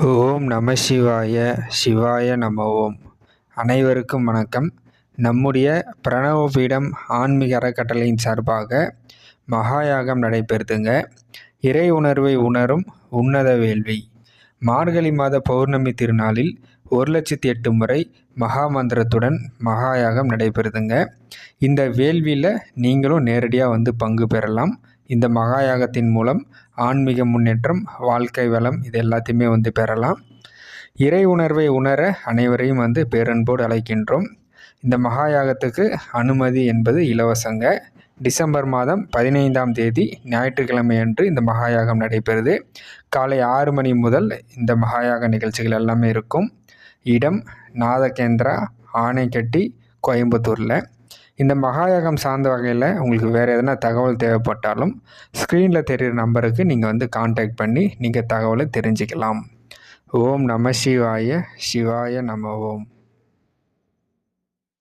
ஓம் நம சிவாய சிவாய நம ஓம். அனைவருக்கும் வணக்கம். நம்முடைய பிரணவபீடம் ஆன்மீக அறக்கட்டளையின் சார்பாக மகாயாகம் நடைபெறுதுங்க. இறை உணர்வை உணரும் உன்னத வேள்வி. மார்கழி மாத பௌர்ணமி திருநாளில் ஒரு லட்சத்தி எட்டு முறை மகா மந்திரத்துடன் மகாயாகம் நடைபெறுதுங்க. இந்த வேள்வியில் நீங்களும் நேரடியாக வந்து பங்கு பெறலாம். இந்த மகாயாகத்தின் மூலம் ஆன்மீக முன்னேற்றம் வாழ்க்கை வளம் இது எல்லாத்தையுமே வந்து பெறலாம். இறை உணர்வை உணர அனைவரையும் வந்து பேரன்போடு அழைக்கின்றோம். இந்த மகாயாகத்துக்கு அனுமதி என்பது இலவசங்க. டிசம்பர் மாதம் பதினைந்தாம் தேதி ஞாயிற்றுக்கிழமை அன்று இந்த மகாயாகம் நடைபெறுது. காலை ஆறு மணி முதல் இந்த மகாயாக நிகழ்ச்சிகள் எல்லாமே இருக்கும். இடம் நாதகேந்திரா ஆனைக்கட்டி கோயம்புத்தூரில். இந்த மகாயாகம் சார்ந்த வகையில் உங்களுக்கு வேறு எதனா தகவல் தேவைப்பட்டாலும் ஸ்க்ரீனில் தெரிகிற நம்பருக்கு நீங்கள் வந்து காண்டாக்ட் பண்ணி நீங்கள் தகவலை தெரிஞ்சுக்கலாம். ஓம் நம சிவாய சிவாய நம ஓம்.